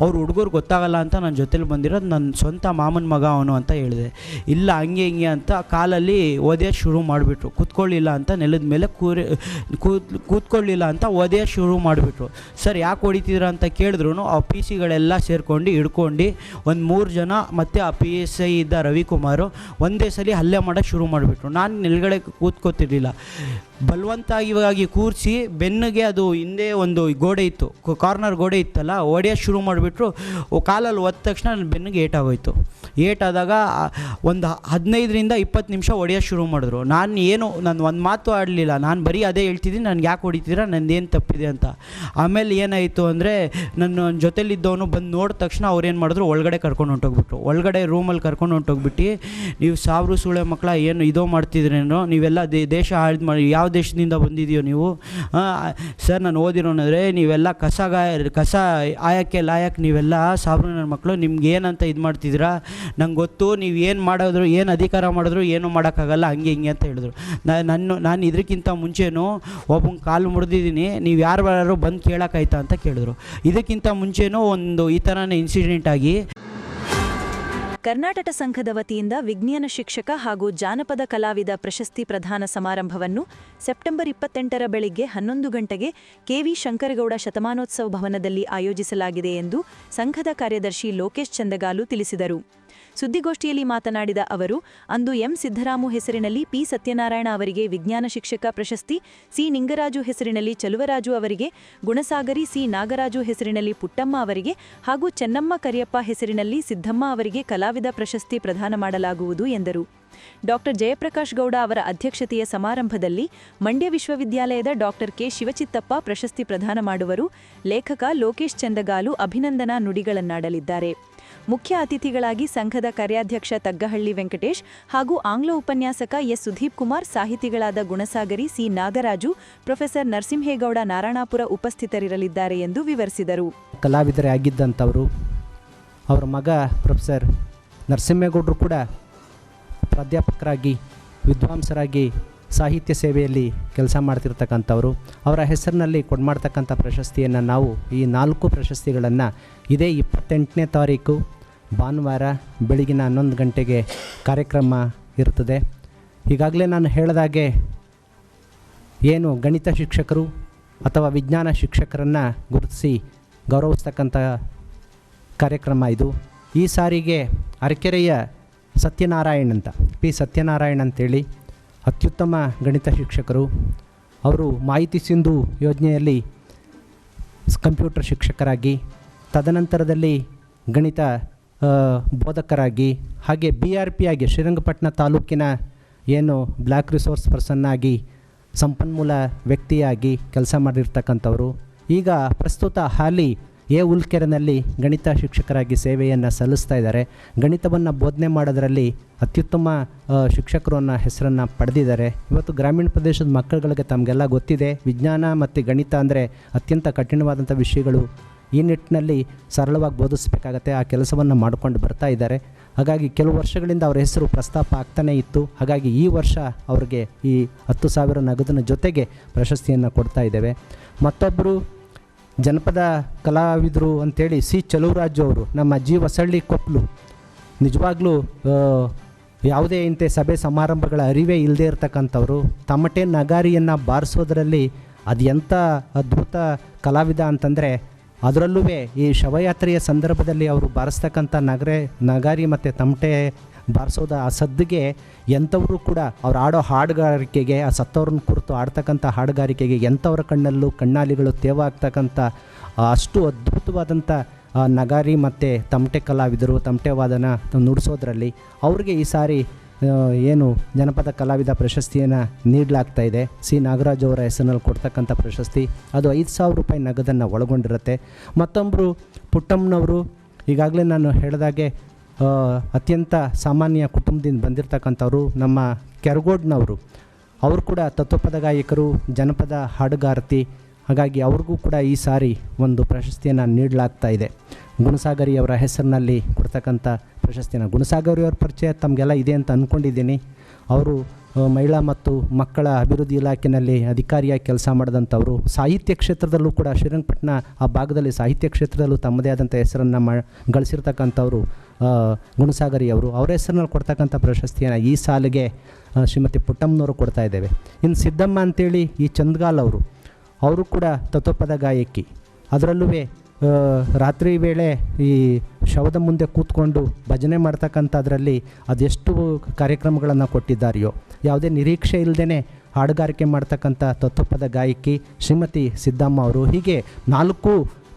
ಅವ್ರ ಹುಡುಗರು ಗೊತ್ತಾಗಲ್ಲ ಅಂತ ನನ್ನ ಜೊತೇಲಿ ಬಂದಿರೋದು ನನ್ನ ಸ್ವಂತ ಮಾಮನ ಮಗ ಅವನು ಅಂತ ಹೇಳಿದೆ. ಇಲ್ಲ, ಹಂಗೆ ಹಿಂಗೆ ಅಂತ ಕಾಲಲ್ಲಿ ಓದೇ ಶುರು ಮಾಡಿಬಿಟ್ರು. ಕೂತ್ಕೊಳ್ಳಿಲ್ಲ ಅಂತ ನೆಲದ ಮೇಲೆ ಕೂರಿ, ಕೂತ್, ಕೂತ್ಕೊಳ್ಳಿಲ್ಲ ಅಂತ ಓದೇ ಶುರು ಮಾಡಿಬಿಟ್ರು. ಸರ್, ಯಾಕೆ ಹೊಡಿತಿದ್ರ ಅಂತ ಕೇಳಿದ್ರು ಆ ಪಿ ಸಿಗಳೆಲ್ಲ ಸೇರ್ಕೊಂಡು ಹಿಡ್ಕೊಂಡು ಒಂದು ಮೂರು ಜನ ಮತ್ತು ಆ ಪಿ ಎಸ್ ಐ ಇದ್ದ ರವಿಕುಮಾರು ಒಂದೇ ಸಲ ಹಲ್ಲೆ ಮಾಡೋಕ್ಕೆ ಶುರು ಮಾಡಿಬಿಟ್ರು. ನಾನು ನೆಲಗಡೆ ಕೂತ್ಕೋತಿರ್ಲಿಲ್ಲ. ಬಲವಂತವಾಗಿ ಕೂರಿಸಿ ಬೆನ್ನಿಗೆ ಅದು ಹಿಂದೆ ಒಂದು ಗೋಡೆ ಇತ್ತು ಕಾರ್ನರ್ ಗೋಡೆ ಇತ್ತಲ್ಲ ಹೊಡೆಯೋದು ಶುರು ಮಾಡಿಬಿಟ್ರು ಕಾಲಲ್ಲಿ ಒದ್ದ ತಕ್ಷಣ ನನ್ನ ಬೆನ್ನಿಗೆ ಏಟಾಗೋಯ್ತು. ಏಟಾದಾಗ ಒಂದು ಹದಿನೈದರಿಂದ ಇಪ್ಪತ್ತು ನಿಮಿಷ ಹೊಡೆಯೋದು ಶುರು ಮಾಡಿದ್ರು. ನಾನು ಏನು, ನಾನು ಒಂದು ಮಾತು ಆಡಲಿಲ್ಲ, ನಾನು ಬರೀ ಅದೇ ಹೇಳ್ತಿದ್ದೀನಿ, ನನಗೆ ಯಾಕೆ ಹೊಡಿತೀರಾ ಏನು ತಪ್ಪಿದೆ ಅಂತ. ಆಮೇಲೆ ಏನಾಯಿತು ಅಂದರೆ, ನನ್ನ ಜೊತೆಲಿದ್ದವನು ಬಂದು ನೋಡಿದ ತಕ್ಷಣ ಅವ್ರೇನು ಮಾಡಿದ್ರು, ಒಳಗಡೆ ಕರ್ಕೊಂಡು ಹೊಂಟೋಗ್ಬಿಟ್ರು. ಒಳಗಡೆ ರೂಮಲ್ಲಿ ಕರ್ಕೊಂಡು ಹೊಂಟೋಗ್ಬಿಟ್ಟು, ನೀವು ಸಾವಿರ ಸುಳೆ ಮಕ್ಕಳ, ಏನು ಇದೋ ಮಾಡ್ತಿದ್ರೇನೋ, ನೀವೆಲ್ಲ ದೇಶ ಹಾಳು ಮಾಡಿ ಯಾವ ದೇಶದಿಂದ ಬಂದಿದೆಯೋ ನೀವು? ಸರ್, ನಾನು ಓದಿರೋನಂದರೆ ನೀವೆಲ್ಲ ಕಸಗಾಯ ಕಸ ಆಯಕ್ಕೆ ಲಾಯಕ್ ನೀವೆಲ್ಲ ಸಾವಿರ ನನ್ನ ಮಕ್ಕಳು, ನಿಮ್ಗೆ ಏನಂತ ಇದು ಮಾಡ್ತಿದ್ದೀರಾ? ನಂಗೆ ಗೊತ್ತು, ನೀವು ಏನು ಮಾಡಿದ್ರು, ಏನು ಅಧಿಕಾರ ಮಾಡಿದ್ರು, ಏನು ಮಾಡೋಕ್ಕಾಗಲ್ಲ, ಹಂಗೆ ಹಿಂಗೆ ಅಂತ ಹೇಳಿದ್ರು. ನಾನು ನಾನು ಇದಕ್ಕಿಂತ ಮುಂಚೆನೂ ಒಬ್ಬನ ಕಾಲು ಮುರಿದಿದ್ದೀನಿ, ನೀವು ಯಾರು ಯಾರು ಬಂದು ಕೇಳೋಕ್ಕಾಯ್ತಾ ಅಂತ ಕೇಳಿದ್ರು. ಇದಕ್ಕಿಂತ ಮುಂಚೆನೂ ಒಂದು ಈ ಥರನೇ ಇನ್ಸಿಡೆಂಟ್ ಆಗಿ ಕರ್ನಾಟಕ ಸಂಘದ ವತಿಯಿಂದ ವಿಜ್ಞಾನ ಶಿಕ್ಷಕ ಹಾಗೂ ಜಾನಪದ ಕಲಾವಿದ ಪ್ರಶಸ್ತಿ ಪ್ರದಾನ ಸಮಾರಂಭವನ್ನು ಸೆಪ್ಟೆಂಬರ್ ಇಪ್ಪತ್ತೆಂಟರ ಬೆಳಿಗ್ಗೆ ಹನ್ನೊಂದು ಗಂಟೆಗೆ ಕೆವಿ ಶಂಕರಗೌಡ ಶತಮಾನೋತ್ಸವ ಭವನದಲ್ಲಿ ಆಯೋಜಿಸಲಾಗಿದೆ ಎಂದು ಸಂಘದ ಕಾರ್ಯದರ್ಶಿ ಲೋಕೇಶ್ ಚಂದಗಾಲು ತಿಳಿಸಿದರು. ಸುದ್ದಿಗೋಷ್ಠಿಯಲ್ಲಿ ಮಾತನಾಡಿದ ಅವರು, ಅಂದು ಎಂ. ಸಿದ್ದರಾಮು ಹೆಸರಿನಲ್ಲಿ ಪಿ. ಸತ್ಯನಾರಾಯಣ ಅವರಿಗೆ ವಿಜ್ಞಾನ ಶಿಕ್ಷಕ ಪ್ರಶಸ್ತಿ, ಸಿ. ನಿಂಗರಾಜು ಹೆಸರಿನಲ್ಲಿ ಚಲುವರಾಜು ಅವರಿಗೆ, ಗುಣಸಾಗರಿ ಸಿ. ನಾಗರಾಜು ಹೆಸರಿನಲ್ಲಿ ಪುಟ್ಟಮ್ಮ ಅವರಿಗೆ ಹಾಗೂ ಚೆನ್ನಮ್ಮ ಕರಿಯಪ್ಪ ಹೆಸರಿನಲ್ಲಿ ಸಿದ್ದಮ್ಮ ಅವರಿಗೆ ಕಲಾವಿದ ಪ್ರಶಸ್ತಿ ಪ್ರದಾನ ಮಾಡಲಾಗುವುದು ಎಂದರು. ಡಾಕ್ಟರ್ ಜಯಪ್ರಕಾಶ್ ಗೌಡ ಅವರ ಅಧ್ಯಕ್ಷತೆಯ ಸಮಾರಂಭದಲ್ಲಿ ಮಂಡ್ಯ ವಿಶ್ವವಿದ್ಯಾಲಯದ ಡಾಕ್ಟರ್ ಕೆ. ಶಿವಚಿತ್ತಪ್ಪ ಪ್ರಶಸ್ತಿ ಪ್ರದಾನ ಮಾಡುವರು. ಲೇಖಕ ಲೋಕೇಶ್ ಚಂದಗಾಲು ಅಭಿನಂದನಾ ನುಡಿಗಳನ್ನಾಡಲಿದ್ದಾರೆ. ಮುಖ್ಯ ಅತಿಥಿಗಳಾಗಿ ಸಂಘದ ಕಾರ್ಯಾಧ್ಯಕ್ಷ ತಗ್ಗಹಳ್ಳಿ ವೆಂಕಟೇಶ್ ಹಾಗೂ ಆಂಗ್ಲ ಉಪನ್ಯಾಸಕ ಎಸ್ ಸುದೀಪ್ ಕುಮಾರ್, ಸಾಹಿತಿಗಳಾದ ಗುಣಸಾಗರಿ ಸಿ ನಾಗರಾಜು, ಪ್ರೊಫೆಸರ್ ನರಸಿಂಹೇಗೌಡ ನಾರಾಯಣಾಪುರ ಉಪಸ್ಥಿತರಿರಲಿದ್ದಾರೆ ಎಂದು ವಿವರಿಸಿದರು. ಕಲಾವಿದರೇ ಆಗಿದ್ದಂಥವರು, ಅವರ ಮಗ ಪ್ರೊಫೆಸರ್ ನರಸಿಂಹೇಗೌಡರು ಕೂಡ ಪ್ರಾಧ್ಯಾಪಕರಾಗಿ, ವಿದ್ವಾಂಸರಾಗಿ ಸಾಹಿತ್ಯ ಸೇವೆಯಲ್ಲಿ ಕೆಲಸ ಮಾಡ್ತಿರ್ತಕ್ಕಂಥವರು, ಅವರ ಹೆಸರಿನಲ್ಲಿ ಕೊಡ್ಮಾಡ್ತಕ್ಕಂಥ ಪ್ರಶಸ್ತಿಯನ್ನು ನಾವು ಈ ನಾಲ್ಕು ಪ್ರಶಸ್ತಿಗಳನ್ನು ಇದೇ ಇಪ್ಪತ್ತೆಂಟನೇ ತಾರೀಕು ಭಾನುವಾರ ಬೆಳಗಿನ ಹನ್ನೊಂದು ಗಂಟೆಗೆ ಕಾರ್ಯಕ್ರಮ ಇರ್ತದೆ. ಈಗಾಗಲೇ ನಾನು ಹೇಳಿದಾಗೆ ಏನು ಗಣಿತ ಶಿಕ್ಷಕರು ಅಥವಾ ವಿಜ್ಞಾನ ಶಿಕ್ಷಕರನ್ನು ಗುರುತಿಸಿ ಗೌರವಿಸ್ತಕ್ಕಂಥ ಕಾರ್ಯಕ್ರಮ ಇದು. ಈ ಸಾರಿಗೆ ಅರಕೆರೆಯ ಸತ್ಯನಾರಾಯಣ್ ಅಂತ, ಪಿ ಸತ್ಯನಾರಾಯಣ್ ಅಂತೇಳಿ ಅತ್ಯುತ್ತಮ ಗಣಿತ ಶಿಕ್ಷಕರು. ಅವರು ಮಾಹಿತಿ ಸಿಂಧು ಯೋಜನೆಯಲ್ಲಿ ಕಂಪ್ಯೂಟರ್ ಶಿಕ್ಷಕರಾಗಿ, ತದನಂತರದಲ್ಲಿ ಗಣಿತ ಬೋಧಕರಾಗಿ, ಹಾಗೆ ಬಿ ಆರ್ ಪಿ ಆಗಿ ಶ್ರೀರಂಗಪಟ್ಟಣ ತಾಲೂಕಿನ ಏನು ಬ್ಲ್ಯಾಕ್ ರಿಸೋರ್ಸ್ ಪರ್ಸನ್ನಾಗಿ ಸಂಪನ್ಮೂಲ ವ್ಯಕ್ತಿಯಾಗಿ ಕೆಲಸ ಮಾಡಿರ್ತಕ್ಕಂಥವರು. ಈಗ ಪ್ರಸ್ತುತ ಹಾಲಿ ಎ ಉಲ್ಕೆರೆನಲ್ಲಿ ಗಣಿತ ಶಿಕ್ಷಕರಾಗಿ ಸೇವೆಯನ್ನು ಸಲ್ಲಿಸ್ತಾ ಇದ್ದಾರೆ. ಗಣಿತವನ್ನು ಬೋಧನೆ ಮಾಡೋದರಲ್ಲಿ ಅತ್ಯುತ್ತಮ ಶಿಕ್ಷಕರು ಅನ್ನೋ ಹೆಸರನ್ನು ಪಡೆದಿದ್ದಾರೆ. ಇವತ್ತು ಗ್ರಾಮೀಣ ಪ್ರದೇಶದ ಮಕ್ಕಳುಗಳಿಗೆ ತಮಗೆಲ್ಲ ಗೊತ್ತಿದೆ, ವಿಜ್ಞಾನ ಮತ್ತು ಗಣಿತ ಅಂದರೆ ಅತ್ಯಂತ ಕಠಿಣವಾದಂಥ ವಿಷಯಗಳು ಈ ನಿಟ್ಟಿನಲ್ಲಿ ಸರಳವಾಗಿ ಬೋಧಿಸಬೇಕಾಗತ್ತೆ, ಆ ಕೆಲಸವನ್ನು ಮಾಡಿಕೊಂಡು ಬರ್ತಾ ಇದ್ದಾರೆ. ಹಾಗಾಗಿ ಕೆಲವು ವರ್ಷಗಳಿಂದ ಅವರ ಹೆಸರು ಪ್ರಸ್ತಾಪ ಆಗ್ತಾನೇ ಇತ್ತು. ಹಾಗಾಗಿ ಈ ವರ್ಷ ಅವರಿಗೆ ಈ ಹತ್ತು ಸಾವಿರ ನಗದಿನ ಜೊತೆಗೆ ಪ್ರಶಸ್ತಿಯನ್ನು ಕೊಡ್ತಾ ಇದ್ದೇವೆ. ಮತ್ತೊಬ್ಬರು ಜನಪದ ಕಲಾವಿದರು ಅಂತೇಳಿ ಸಿ ಚಲುವರಾಜು ಅವರು ನಮ್ಮ ಜಿ ವಸಳ್ಳಿ ಕೊಪ್ಪಲು ನಿಜವಾಗ್ಲೂ ಯಾವುದೇ ಇಂಥ ಸಭೆ ಸಮಾರಂಭಗಳ ಅರಿವೇ ಇಲ್ಲದೆ ಇರತಕ್ಕಂಥವ್ರು ತಮಟೆ ನಗಾರಿಯನ್ನು ಬಾರಿಸೋದ್ರಲ್ಲಿ ಅದು ಎಂಥ ಅದ್ಭುತ ಕಲಾವಿದ ಅಂತಂದರೆ ಅದರಲ್ಲೂ ಈ ಶವಯಾತ್ರೆಯ ಸಂದರ್ಭದಲ್ಲಿ ಅವರು ಬಾರಿಸ್ತಕ್ಕಂಥ ನಗರೆ, ನಗಾರಿ ಮತ್ತು ತಮಟೆ ಬಾರಿಸೋದ ಆ ಸದ್ದಿಗೆ ಎಂಥವರು ಕೂಡ ಅವ್ರು ಆಡೋ ಹಾಡುಗಾರಿಕೆಗೆ, ಆ ಸತ್ತವ್ರನ್ನ ಕುರಿತು ಆಡ್ತಕ್ಕಂಥ ಹಾಡುಗಾರಿಕೆಗೆ ಎಂಥವ್ರ ಕಣ್ಣಲ್ಲೂ ಕಣ್ಣಾಲಿಗಳು ತೇವ ಆಗ್ತಕ್ಕಂಥ ಅಷ್ಟು ಅದ್ಭುತವಾದಂಥ ನಗಾರಿ ಮತ್ತು ತಮಟೆ ಕಲಾವಿದರು, ತಮಟೆ ವಾದನ ನುಡಿಸೋದ್ರಲ್ಲಿ ಅವ್ರಿಗೆ ಈ ಸಾರಿ ಏನು ಜನಪದ ಕಲಾವಿದ ಪ್ರಶಸ್ತಿಯನ್ನು ನೀಡಲಾಗ್ತಾ ಇದೆ. ಸಿ. ನಾಗರಾಜ್ ಅವರ ಹೆಸರಿನಲ್ಲಿ ಕೊಡ್ತಕ್ಕಂಥ ಪ್ರಶಸ್ತಿ. ಅದು ಐದು ಸಾವಿರ ರೂಪಾಯಿ ನಗದನ್ನು ಒಳಗೊಂಡಿರುತ್ತೆ. ಮತ್ತೊಬ್ಬರು ಪುಟ್ಟಮ್ಮನವರು, ಈಗಾಗಲೇ ನಾನು ಹೇಳಿದಾಗೆ ಅತ್ಯಂತ ಸಾಮಾನ್ಯ ಕುಟುಂಬದಿಂದ ಬಂದಿರತಕ್ಕಂಥವ್ರು ನಮ್ಮ ಕೆರಗೋಡ್ನವರು. ಅವರು ಕೂಡ ತತ್ವಪದ ಗಾಯಕರು, ಜನಪದ ಹಾಡುಗಾರತಿ. ಹಾಗಾಗಿ ಅವ್ರಿಗೂ ಕೂಡ ಈ ಸಾರಿ ಒಂದು ಪ್ರಶಸ್ತಿಯನ್ನು ನೀಡಲಾಗ್ತಾ ಇದೆ. ಗುಣಸಾಗರಿ ಅವರ ಹೆಸರಿನಲ್ಲಿ ಕೊಡ್ತಕ್ಕಂಥ ಪ್ರಶಸ್ತಿನ ಗುಣಸಾಗರಿ ಅವ್ರ ಪರಿಚಯ ತಮಗೆಲ್ಲ ಇದೆ ಅಂತ ಅಂದ್ಕೊಂಡಿದ್ದೀನಿ ಅವರು ಮಹಿಳಾ ಮತ್ತು ಮಕ್ಕಳ ಅಭಿವೃದ್ಧಿ ಇಲಾಖೆಯಲ್ಲಿ ಅಧಿಕಾರಿಯಾಗಿ ಕೆಲಸ ಮಾಡಿದಂಥವರು. ಸಾಹಿತ್ಯ ಕ್ಷೇತ್ರದಲ್ಲೂ ಕೂಡ ಶ್ರೀರಂಗಪಟ್ಟಣ ಆ ಭಾಗದಲ್ಲಿ ಸಾಹಿತ್ಯ ಕ್ಷೇತ್ರದಲ್ಲೂ ತಮ್ಮದೇ ಆದಂಥ ಹೆಸರನ್ನು ಮಾ, ಗಳಿಸಿರ್ತಕ್ಕಂಥವರು. ಗುಣಸಾಗರಿ ಅವರು ಅವರ ಹೆಸರಿನಲ್ಲಿ ಕೊಡ್ತಕ್ಕಂಥ ಪ್ರಶಸ್ತಿಯನ್ನು ಈ ಸಾಲಿಗೆ ಶ್ರೀಮತಿ ಪುಟ್ಟಮ್ಮನವರು ಕೊಡ್ತಾ ಇದ್ದೇವೆ. ಇನ್ನು ಸಿದ್ದಮ್ಮ ಅಂತೇಳಿ ಈ ಚಂದ್ಗಾಲ್ ಅವರು ಅವರು ಕೂಡ ತತ್ವಪದ ಗಾಯಕಿ. ಅದರಲ್ಲೂ ರಾತ್ರಿ ವೇಳೆ ಈ ಶವದ ಮುಂದೆ ಕೂತ್ಕೊಂಡು ಭಜನೆ ಮಾಡ್ತಕ್ಕಂಥದ್ರಲ್ಲಿ ಅದೆಷ್ಟು ಕಾರ್ಯಕ್ರಮಗಳನ್ನು ಕೊಟ್ಟಿದ್ದಾರೆಯೋ, ಯಾವುದೇ ನಿರೀಕ್ಷೆ ಇಲ್ಲದೇ ಹಾಡುಗಾರಿಕೆ ಮಾಡ್ತಕ್ಕಂಥ ತತ್ವಪದ ಗಾಯಕಿ ಶ್ರೀಮತಿ ಸಿದ್ದಮ್ಮ ಅವರು. ಹೀಗೆ ನಾಲ್ಕು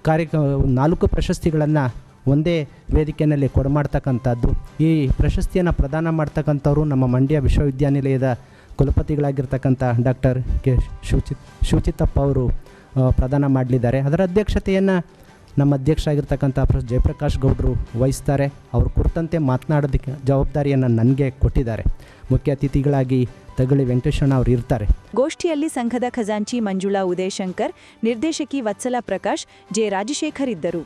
ಕಾರ್ಯಕ್ರ, ನಾಲ್ಕು ಪ್ರಶಸ್ತಿಗಳನ್ನು ಒಂದೇ ವೇದಿಕೆಯಲ್ಲಿ ಕೊಡಮಾಡ್ತಕ್ಕಂಥದ್ದು. ಈ ಪ್ರಶಸ್ತಿಯನ್ನು ಪ್ರದಾನ ಮಾಡ್ತಕ್ಕಂಥವರು ನಮ್ಮ ಮಂಡ್ಯ ವಿಶ್ವವಿದ್ಯಾನಿಲಯದ ಕುಲಪತಿಗಳಾಗಿರ್ತಕ್ಕಂಥ ಡಾಕ್ಟರ್ ಕೆ ಶುಚಿತ್ ಶಿವಚಿತ್ತಪ್ಪ ಅವರು ಪ್ರದಾನ ಮಾಡಲಿದ್ದಾರೆ. ಅದರ ಅಧ್ಯಕ್ಷತೆಯನ್ನು ನಮ್ಮ ಅಧ್ಯಕ್ಷರಾಗಿರ್ತಕ್ಕಂಥ ಪ್ರ ಜಯಪ್ರಕಾಶ್ ಗೌಡರು ವಹಿಸ್ತಾರೆ. ಅವರು ಕುರಿತಂತೆ ಮಾತನಾಡೋದಕ್ಕೆ ಜವಾಬ್ದಾರಿಯನ್ನು ನನಗೆ ಕೊಟ್ಟಿದ್ದಾರೆ. ಮುಖ್ಯ ಅತಿಥಿಗಳಾಗಿ ತಗಳಿ ವೆಂಕಟೇಶಣ್ಣ ಅವರು ಇರ್ತಾರೆ. ಗೋಷ್ಠಿಯಲ್ಲಿ ಸಂಘದ ಖಜಾಂಚಿ ಮಂಜುಳಾ ಉದಯಶಂಕರ್, ನಿರ್ದೇಶಕಿ ವತ್ಸಲ ಪ್ರಕಾಶ್, ಜೆ ರಾಜಶೇಖರ್ ಇದ್ದರು.